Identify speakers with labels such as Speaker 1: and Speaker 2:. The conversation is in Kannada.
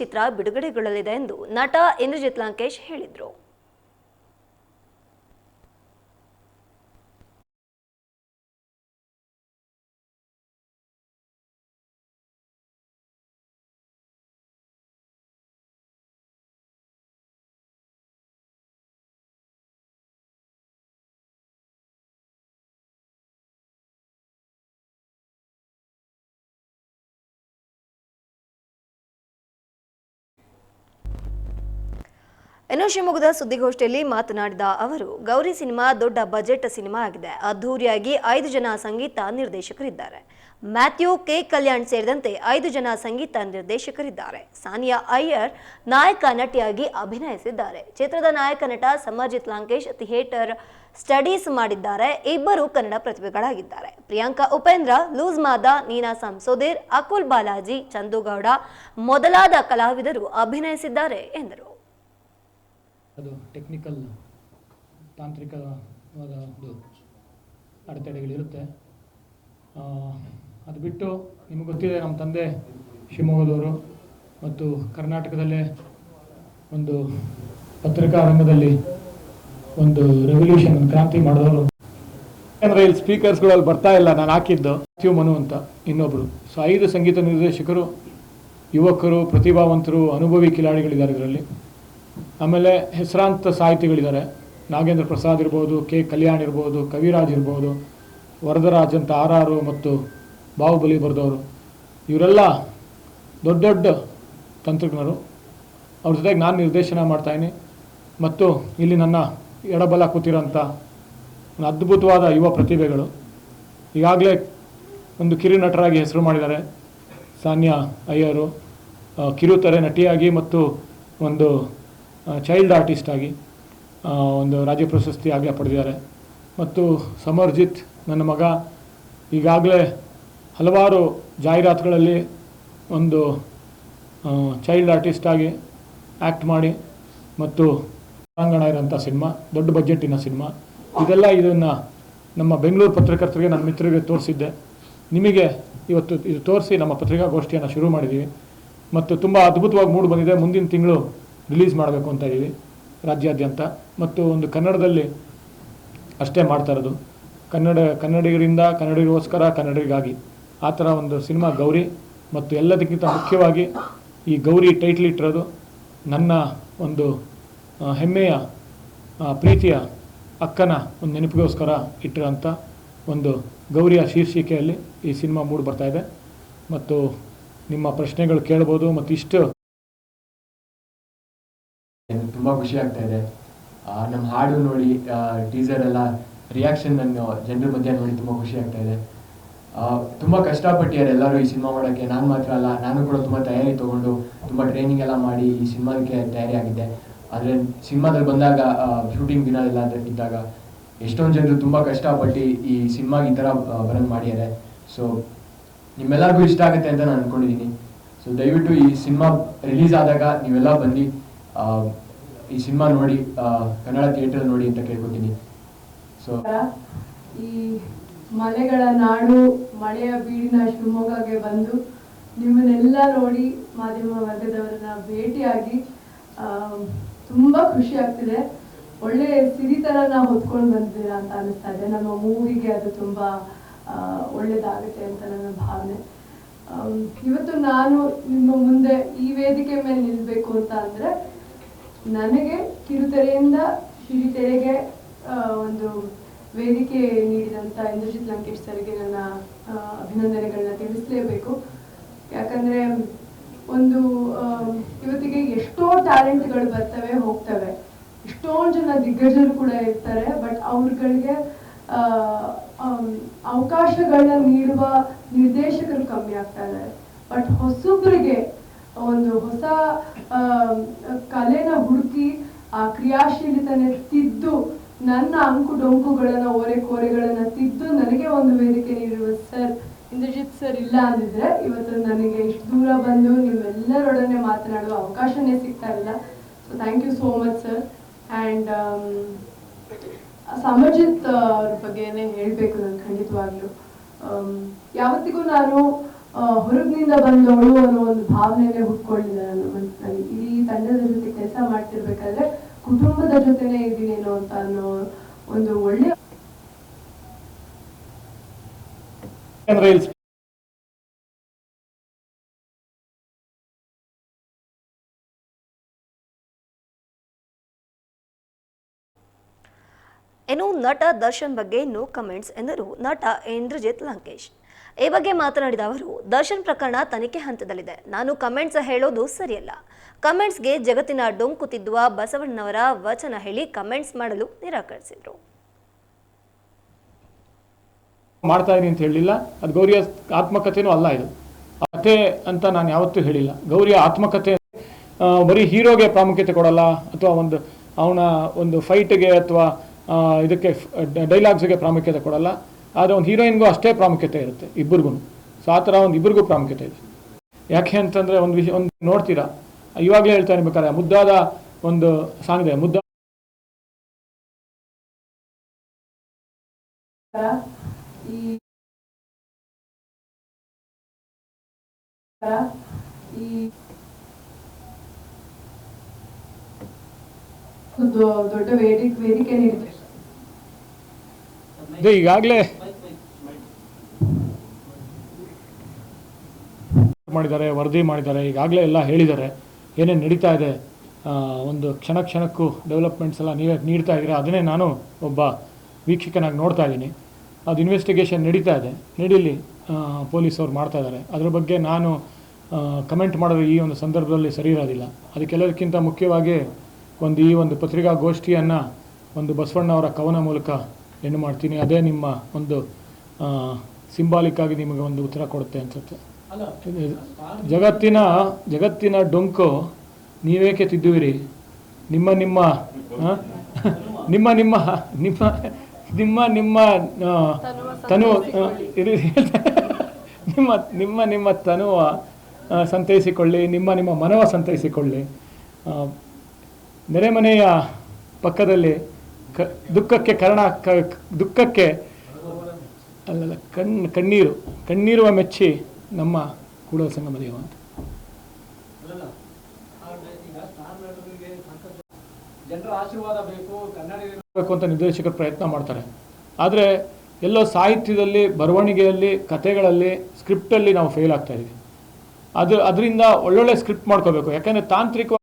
Speaker 1: ಚಿತ್ರ ಬಿಡುಗಡೆಗೊಳ್ಳಲಿದೆ ಎಂದು ನಟ ಇಂದ್ರಜಿತ್ ಲಂಕೇಶ್ ಹೇಳಿದರು. ಇನ್ನು ಶಿವಮೊಗ್ಗದ ಸುದ್ದಿಗೋಷ್ಠಿಯಲ್ಲಿ ಮಾತನಾಡಿದ ಅವರು, ಗೌರಿ ಸಿನಿಮಾ ದೊಡ್ಡ ಬಜೆಟ್ ಸಿನಿಮಾ ಆಗಿದೆ. ಅದ್ಧೂರಿಯಾಗಿ ಐದು ಜನ ಸಂಗೀತ ನಿರ್ದೇಶಕರಿದ್ದಾರೆ. ಮ್ಯಾಥ್ಯೂ, ಕೆ ಕಲ್ಯಾಣ್ ಸೇರಿದಂತೆ ಐದು ಜನ ಸಂಗೀತ ನಿರ್ದೇಶಕರಿದ್ದಾರೆ. ಸಾನಿಯಾ ಅಯ್ಯರ್ ನಾಯಕ ನಟಿಯಾಗಿ ಅಭಿನಯಿಸಿದ್ದಾರೆ. ಚಿತ್ರದ ನಾಯಕ ನಟ ಸಮರ್ಜಿತ್ ಲಾಂಕೇಶ್ ಥಿಯೇಟರ್ ಸ್ಟಡೀಸ್ ಮಾಡಿದ್ದಾರೆ. ಇಬ್ಬರು ಕನ್ನಡ ಪ್ರತಿಭೆಗಳಾಗಿದ್ದಾರೆ. ಪ್ರಿಯಾಂಕಾ ಉಪೇಂದ್ರ, ಲೂಸ್ ಮಾದ, ನೀನಾ ಸಂಸೋದೇರ್, ಅಕುಲ್ ಬಾಲಾಜಿ ಚಂದುಗೌಡ ಮೊದಲಾದ ಕಲಾವಿದರು ಅಭಿನಯಿಸಿದ್ದಾರೆ ಎಂದರು.
Speaker 2: ಅದು ಟೆಕ್ನಿಕಲ್ ತಾಂತ್ರಿಕವಾದ ಒಂದು ಅಡೆತಡೆಗಳಿರುತ್ತೆ ಅದು ಬಿಟ್ಟು ನಿಮಗೆ ಗೊತ್ತಿದೆ ನಮ್ಮ ತಂದೆ ಶಿವಮೊಗ್ಗದವರು ಮತ್ತು ಕರ್ನಾಟಕದಲ್ಲೇ ಒಂದು ಪತ್ರಿಕಾ ರಂಗದಲ್ಲಿ ಒಂದು ರೆವಲ್ಯೂಷನ್ ಕ್ರಾಂತಿ ಮಾಡಿದವರು ಯಾಕಂದರೆ ಇಲ್ಲಿ ಸ್ಪೀಕರ್ಸ್ಗಳಲ್ಲಿ ಬರ್ತಾ ಇಲ್ಲ, ನಾನು ಹಾಕಿದ್ದು. ಶಿವ ಮನು ಅಂತ ಇನ್ನೊಬ್ಬರು ಸೊ ಐದು ಸಂಗೀತ ನಿರ್ದೇಶಕರು, ಯುವಕರು, ಪ್ರತಿಭಾವಂತರು, ಅನುಭವಿ ಕಿಲಾಡಿಗಳಿದ್ದಾರೆ ಇದರಲ್ಲಿ. ಆಮೇಲೆ ಹೆಸರಾಂತ ಸಾಹಿತಿಗಳಿದ್ದಾರೆ. ನಾಗೇಂದ್ರ ಪ್ರಸಾದ್ ಇರ್ಬೋದು, ಕೆ ಕಲ್ಯಾಣ್ ಇರ್ಬೋದು, ಕವಿರಾಜ್ ಇರ್ಬೋದು, ವರದರಾಜ್ ಅಂತ ಆರ್ ಆರು ಮತ್ತು ಬಾಹುಬಲಿ ಬರೆದವರು. ಇವರೆಲ್ಲ ದೊಡ್ಡ ದೊಡ್ಡ ತಂತ್ರಜ್ಞರು. ಅವ್ರ ಜೊತೆಗೆ ನಾನು ನಿರ್ದೇಶನ ಮಾಡ್ತಾಯಿನಿ ಮತ್ತು ಇಲ್ಲಿ ನನ್ನ ಎಡಬಲ ಕೂತಿರೋಂಥ ಅದ್ಭುತವಾದ ಯುವ ಪ್ರತಿಭೆಗಳು. ಈಗಾಗಲೇ ಒಂದು ಕಿರು ನಟರಾಗಿ ಹೆಸರು ಮಾಡಿದ್ದಾರೆ. ಸಾನ್ಯಾ ಅಯ್ಯರು ಕಿರುತೆರೆ ನಟಿಯಾಗಿ ಮತ್ತು ಒಂದು ಚೈಲ್ಡ್ ಆರ್ಟಿಸ್ಟ್ ಆಗಿ ಒಂದು ರಾಜ್ಯ ಪ್ರಶಸ್ತಿ ಆಗಲೇ ಪಡೆದಿದ್ದಾರೆ. ಮತ್ತು ಸಮರ್ಜಿತ್, ನನ್ನ ಮಗ, ಈಗಾಗಲೇ ಹಲವಾರು ಜಾಹೀರಾತುಗಳಲ್ಲಿ ಒಂದು ಚೈಲ್ಡ್ ಆರ್ಟಿಸ್ಟ್ ಆಗಿ ಆ್ಯಕ್ಟ್ ಮಾಡಿ ಮತ್ತು ಹೊರಾಂಗಣ ಇರೋಂಥ ಸಿನಿಮಾ, ದೊಡ್ಡ ಬಜೆಟ್ಟಿನ ಸಿನಿಮಾ. ಇದೆಲ್ಲ ಇದನ್ನು ನಮ್ಮ ಬೆಂಗಳೂರು ಪತ್ರಕರ್ತರಿಗೆ ನನ್ನ ಮಿತ್ರರಿಗೆ ತೋರಿಸಿದ್ದೆ. ನಿಮಗೆ ಇವತ್ತು ಇದು ತೋರಿಸಿ ನಮ್ಮ ಪತ್ರಿಕಾಗೋಷ್ಠಿಯನ್ನು ಶುರು ಮಾಡಿದ್ದೀವಿ ಮತ್ತು ತುಂಬ ಅದ್ಭುತವಾಗಿ ಮೂಡಿ ಬಂದಿದೆ. ಮುಂದಿನ ತಿಂಗಳು ರಿಲೀಸ್ ಮಾಡಬೇಕು ಅಂತ ಇದ್ದೀವಿ ರಾಜ್ಯಾದ್ಯಂತ. ಮತ್ತು ಒಂದು ಕನ್ನಡದಲ್ಲಿ ಅಷ್ಟೇ ಮಾಡ್ತಾ ಇರೋದು. ಕನ್ನಡ, ಕನ್ನಡಿಗರಿಂದ ಕನ್ನಡಿಗರಿಗೋಸ್ಕರ ಕನ್ನಡಿಗಾಗಿ. ಆ ಥರ ಒಂದು ಸಿನಿಮಾ ಗೌರಿ ಮತ್ತು ಎಲ್ಲದಕ್ಕಿಂತ ಮುಖ್ಯವಾಗಿ ಈ ಗೌರಿ ಟೈಟ್ಲ್ ಇಟ್ಟಿರೋದು ನನ್ನ ಒಂದು ಹೆಮ್ಮೆಯ ಪ್ರೀತಿಯ ಅಕ್ಕನ ಒಂದು ನೆನಪಿಗೋಸ್ಕರ ಇಟ್ಟಿರೋಂಥ ಒಂದು ಗೌರಿಯ ಶೀರ್ಷಿಕೆಯಲ್ಲಿ ಈ ಸಿನಿಮಾ ಮೂಡಿ ಬರ್ತಾ ಇದೆ. ಮತ್ತು ನಿಮ್ಮ ಪ್ರಶ್ನೆಗಳು ಕೇಳ್ಬೋದು ಮತ್ತು ಇಷ್ಟು
Speaker 3: ತುಂಬ ಖುಷಿ ಆಗ್ತಾ ಇದೆ. ನಮ್ಮ ಹಾಡು ನೋಡಿ ಟೀಸರ್ ಎಲ್ಲ ರಿಯಾಕ್ಷನ್ ನನ್ನ ಜನರ ಮಧ್ಯೆ ನೋಡಿ ತುಂಬ ಖುಷಿ ಆಗ್ತಾ ಇದೆ. ತುಂಬ ಕಷ್ಟಪಟ್ಟಿದ್ದಾರೆ ಎಲ್ಲರೂ ಈ ಸಿನಿಮಾ ಮಾಡೋಕ್ಕೆ. ನಾನು ಮಾತ್ರ ಅಲ್ಲ ನಾನು ಕೂಡ ತುಂಬ ತಯಾರಿ ತೊಗೊಂಡು ತುಂಬ ಟ್ರೈನಿಂಗ್ ಎಲ್ಲ ಮಾಡಿ ಈ ಸಿನಿಮಾಕ್ಕೆ ತಯಾರಿ ಆಗಿದ್ದೆ ಆದರೆ ಸಿನಿಮಾದಲ್ಲಿ ಬಂದಾಗ ಶೂಟಿಂಗ್ ದಿನ ಎಲ್ಲ ಇದ್ದಾಗ ಎಷ್ಟೊಂದು ಜನರು ತುಂಬ ಕಷ್ಟಪಟ್ಟು ಈ ಸಿನಿಮಾಗೆ ಈ ಥರ ಬರಂಗ್ ಮಾಡಿದ್ದಾರೆ. ಸೊ ನಿಮ್ಮೆಲ್ಲರಿಗೂ ಇಷ್ಟ ಆಗುತ್ತೆ ಅಂತ ನಾನು ಅಂದ್ಕೊಂಡಿದ್ದೀನಿ ಸೊ ದಯವಿಟ್ಟು ಈ ಸಿನಿಮಾ ರಿಲೀಸ್ ಆದಾಗ ನೀವೆಲ್ಲ ಆ, ಈ ಸಿನಿಮಾ ನೋಡಿ ಕನ್ನಡ ಥಿಯೇಟರ್ ನೋಡಿ ಅಂತ ಕೇಳ್ಕೊತೀನಿ. ಸೊ
Speaker 4: ಈ ಮಲೆಗಳ ನಾಡು, ಮಳೆಯ ಬೀಡಿನ ಶಿವಮೊಗ್ಗಗೆ ಬಂದು ನಿಮ್ಮನ್ನೆಲ್ಲ ನೋಡಿ ಮಾಧ್ಯಮ ವರ್ಗದವರನ್ನ ಭೇಟಿಯಾಗಿ ತುಂಬ ಖುಷಿ ಆಗ್ತಿದೆ. ಒಳ್ಳೆ ಸಿರಿತನನ ಹೊತ್ಕೊಂಡು ಬಂದಿದ್ದೀರಾ ಅಂತ ಅನಿಸ್ತಾ ಇದೆ. ನಮ್ಮ ಮೂವಿಗೆ ಅದು ತುಂಬಾ ಒಳ್ಳೆದಾಗುತ್ತೆ ಅಂತ ನನ್ನ ಭಾವನೆ. ಇವತ್ತು ನಾನು ನಿಮ್ಮ ಮುಂದೆ ಈ ವೇದಿಕೆ ಮೇಲೆ ನಿಲ್ಬೇಕು ಅಂತ ಅಂದ್ರೆ ನನಗೆ ಕಿರುತೆರೆಯಿಂದ ಹಿರಿತೆರೆಗೆ ಒಂದು ವೇದಿಕೆ ನೀಡಿದಂತ ಇಂದ್ರಜಿತ್ ಲಂಕೇಶ್ ಸರ್ಗೆ ನನ್ನ ಅಭಿನಂದನೆಗಳನ್ನ ತಿಳಿಸಲೇಬೇಕು. ಯಾಕಂದ್ರೆ, ಒಂದು ಇವತ್ತಿಗೆ ಎಷ್ಟೋ ಟ್ಯಾಲೆಂಟ್ಗಳು ಬರ್ತವೆ, ಹೋಗ್ತವೆ. ಎಷ್ಟೊಂದು ಜನ ದಿಗ್ಗಜರು ಕೂಡ ಇರ್ತಾರೆ, ಬಟ್ ಅವ್ರಗಳಿಗೆ ಅವಕಾಶಗಳನ್ನ ನೀಡುವ ನಿರ್ದೇಶಕರು ಕಮ್ಮಿ ಆಗ್ತಾ ಇದ್ದಾರೆ. ಬಟ್ ಹೊಸಬ್ರಿಗೆ, ಒಂದು ಹೊಸ ಕಲೆನ ಹುಡುಕಿ ಆ ಕ್ರಿಯಾಶೀಲತನ ತಿದ್ದು ನನ್ನ ಅಂಕು ಡೊಂಕುಗಳನ್ನ, ಓರೆ ಕೋರೆಗಳನ್ನ ತಿದ್ದು ನನಗೆ ಒಂದು ವೇದಿಕೆ ನೀಡುವ ಸರ್ ಇಂದ್ರಜಿತ್ ಸರ್ ಇಲ್ಲ ಅಂದಿದ್ರೆ ಇವತ್ತು ನನಗೆ ಇಷ್ಟು ದೂರ ಬಂದು ನೀವೆಲ್ಲರೊಡನೆ ಮಾತನಾಡುವ ಅವಕಾಶನೇ ಸಿಗ್ತಾ ಇಲ್ಲ. So thank you so much sir and Samajit ಅವ್ರ ಬಗ್ಗೆನೇ ಹೇಳಬೇಕು ನಾನು ಖಂಡಿತವಾಗ್ಲೂ. ಯಾವತ್ತಿಗೂ ನಾನು ಹೊರಗಿನಿಂದ ಬಂದವಳು ಅನ್ನೋ ಒಂದು ಭಾವನೆನೇ ಹುಟ್ಕೊಳ್ಳಿಲ್ಲ ಕುಟುಂಬದ ಜೊತೆನೆ ಇದ್ದೀನೇನೋ ಅಂತ ಅನ್ನೋ ಒಂದು ಒಳ್ಳೆ
Speaker 1: ಇನ್ನು ನಟ ದರ್ಶನ್ ಬಗ್ಗೆ ನೋ ಕಮೆಂಟ್ಸ್ ಎಂದರು ನಟ ಇಂದ್ರಜಿತ್ ಲಂಕೇಶ್. ಈ ಬಗ್ಗೆ ಮಾತನಾಡಿದ ಅವರು, ದರ್ಶನ್ ಪ್ರಕರಣ ತನಿಖೆ ಹಂತದಲ್ಲಿದೆ. ನಾನು ಕಮೆಂಟ್ಸ್ ಹೇಳೋದು ಸರಿಯಲ್ಲ. ಕಮೆಂಟ್ಸ್ಗೆ ಜಗತ್ತಿನ ಡೊಂಕು ತಿದ್ದುವ ಬಸವಣ್ಣನವರ ವಚನ ಹೇಳಿ ಕಮೆಂಟ್ಸ್ ಮಾಡಲು ನಿರಾಕರಿಸಿದರು.
Speaker 2: ಮಾಡ್ತಾ ಇದೀನಿ ಅಂತ ಹೇಳಿಲ್ಲ ಅದು ಗೌರಿಯ ಆತ್ಮಕಥೆನೂ ಅಲ್ಲ ಇದು. ಕಥೆ ಅಂತ ನಾನು ಯಾವತ್ತೂ ಹೇಳಿಲ್ಲ. ಗೌರಿಯ ಆತ್ಮಕಥೆ ಬರೀ ಹೀರೋಗೆ ಪ್ರಾಮುಖ್ಯತೆ ಕೊಡಲ್ಲ ಅಥವಾ ಒಂದು ಅವನ ಒಂದು ಫೈಟ್ಗೆ ಅಥವಾ ಇದಕ್ಕೆ, ಡೈಲಾಗ್ಸ್ಗೆ ಪ್ರಾಮುಖ್ಯತೆ ಕೊಡಲ್ಲ. ಆದರೆ ಒಂದು ಹೀರೋಯಿನ್ಗೂ ಅಷ್ಟೇ ಪ್ರಾಮುಖ್ಯತೆ ಇರುತ್ತೆ, ಇಬ್ಬರಿಗೂ. ಸೊ ಆ ಥರ ಒಂದು ಇಬ್ಬರಿಗೂ ಪ್ರಾಮುಖ್ಯತೆ ಇದೆ. ಯಾಕೆ ಅಂತಂದರೆ ಒಂದು ವಿಷಯ ಒಂದು ನೋಡ್ತೀರಾ? ಇವಾಗಲೇ ಹೇಳ್ತಾ ಇರ್ಬೇಕಾದ್ರೆ ಮುದ್ದಾದ ಒಂದು ಸಾಂಗ್ ಇದೆ, ಮುದ್ದ
Speaker 4: ಒಂದು ದೊಡ್ಡ ವೇದಿಕೆ ವೇದಿಕೆ ನೀಡಿದೆ
Speaker 2: ಇದೆ ಈಗಾಗಲೇ ಮಾಡಿದ್ದಾರೆ, ವರದಿ ಮಾಡಿದ್ದಾರೆ, ಈಗಾಗಲೇ ಎಲ್ಲ ಹೇಳಿದ್ದಾರೆ. ಏನೇನು ನಡೀತಾ ಇದೆ ಒಂದು ಕ್ಷಣ ಕ್ಷಣಕ್ಕೂ ಡೆವಲಪ್ಮೆಂಟ್ಸ್ ಎಲ್ಲ ನೀವೇ ನೀಡ್ತಾ ಇದ್ದೀರಾ? ಅದನ್ನೇ ನಾನು ಒಬ್ಬ ವೀಕ್ಷಕನಾಗಿ ನೋಡ್ತಾ ಇದ್ದೀನಿ. ಅದು ಇನ್ವೆಸ್ಟಿಗೇಷನ್ ನಡೀತಾ ಇದೆ. ನಡೀಲಿ ಪೊಲೀಸವ್ರು ಮಾಡ್ತಾ ಇದ್ದಾರೆ. ಅದ್ರ ಬಗ್ಗೆ ನಾನು ಕಮೆಂಟ್ ಮಾಡೋದು ಈ ಒಂದು ಸಂದರ್ಭದಲ್ಲಿ ಸರಿ ಇರೋದಿಲ್ಲ. ಅದಕ್ಕೆಲ್ಲದಕ್ಕಿಂತ ಮುಖ್ಯವಾಗಿ ಒಂದು ಈ ಒಂದು ಪತ್ರಿಕಾಗೋಷ್ಠಿಯನ್ನು ಒಂದು ಬಸವಣ್ಣ ಅವರ ಕವನ ಮೂಲಕ ಹೆಣ್ಣು ಮಾಡ್ತೀನಿ? ಅದೇ ನಿಮ್ಮ ಒಂದು ಸಿಂಬಾಲಿಕ್ ಆಗಿ ನಿಮಗೆ ಒಂದು ಉತ್ತರ ಕೊಡುತ್ತೆ ಅನ್ಸುತ್ತೆ. ಜಗತ್ತಿನ ಜಗತ್ತಿನ ಡೊಂಕು ನೀವೇಕೆ ತಿದ್ದುವಿರಿ? ನಿಮ್ಮ ನಿಮ್ಮ? ನಿಮ್ಮ ನಿಮ್ಮ ನಿಮ್ಮ ನಿಮ್ಮ ನಿಮ್ಮ ತನು ಇರಿ ನಿಮ್ಮ ನಿಮ್ಮ ನಿಮ್ಮ ತನುವ ಸಂತೈಸಿಕೊಳ್ಳಿ ನಿಮ್ಮ ನಿಮ್ಮ ಮನವ ಸಂತೈಸಿಕೊಳ್ಳಿ. ನೆರೆಮನೆಯ ಪಕ್ಕದಲ್ಲಿ ಕ ದುಃಖಕ್ಕೆ ಕಾರಣ ದುಃಖಕ್ಕೆ ಅಲ್ಲಲ್ಲ ಕಣ್ಣು ಕಣ್ಣೀರು ಕಣ್ಣೀರುವ ಮೆಚ್ಚಿ ನಮ್ಮ ಕೂಡಲ ಸಂಗಮ ದೇವ ಅಂತ. ಬೇಕು ಅಂತ ನಿರ್ದೇಶಕರು ಪ್ರಯತ್ನ ಮಾಡ್ತಾರೆ. ಆದರೆ ಎಲ್ಲೋ ಸಾಹಿತ್ಯದಲ್ಲಿ ಬರವಣಿಗೆಯಲ್ಲಿ ಕಥೆಗಳಲ್ಲಿ ಸ್ಕ್ರಿಪ್ಟಲ್ಲಿ ನಾವು ಫೇಲ್ ಆಗ್ತಾ ಇದ್ದೀವಿ ಅದು ಅದರಿಂದ ಒಳ್ಳೊಳ್ಳೆ ಸ್ಕ್ರಿಪ್ಟ್ ಮಾಡ್ಕೋಬೇಕು. ಯಾಕಂದರೆ ತಾಂತ್ರಿಕ